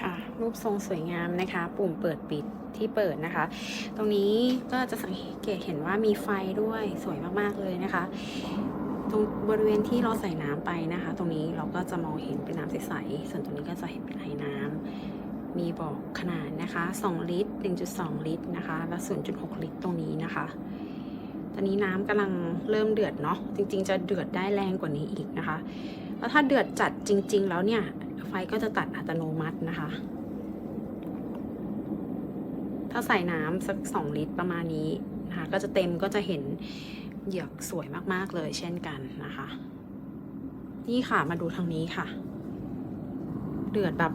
ค่ะรูปทรงสวยงามนะคะ ปุ่มเปิดปิดที่เปิดนะคะ ตรงนี้ก็จะสังเกตเห็นว่ามีไฟด้วยสวยมากๆเลยนะคะ ตรงบริเวณที่เราใส่น้ำไปนะคะ ตรงนี้เราก็จะมองเห็นเป็นน้ำใสๆส่วนตรงนี้ก็จะเห็นเป็นไอ้น้ำมีบอกขนาดนะคะ 2 ลิตร 1.2 ลิตรนะคะ และ 0.6 ลิตรตรงนี้นะคะ ตอนนี้น้ำกำลังเริ่มเดือดเนาะจริง ๆ จะเดือดได้แรงกว่านี้อีกนะคะแล้วถ้าเดือดจัดจริง ๆ แล้วเนี่ย ฟก็จะตัดอัตโนมัตินะคะ ถ้าใส่น้ำสัก 2 ลิตรประมาณนี้นะคะก็จะเต็มก็จะเห็นเหยือกสวยมากๆเลยเช่นกันนะคะ นี่ค่ะมาดูทางนี้ค่ะ เดือดแบบ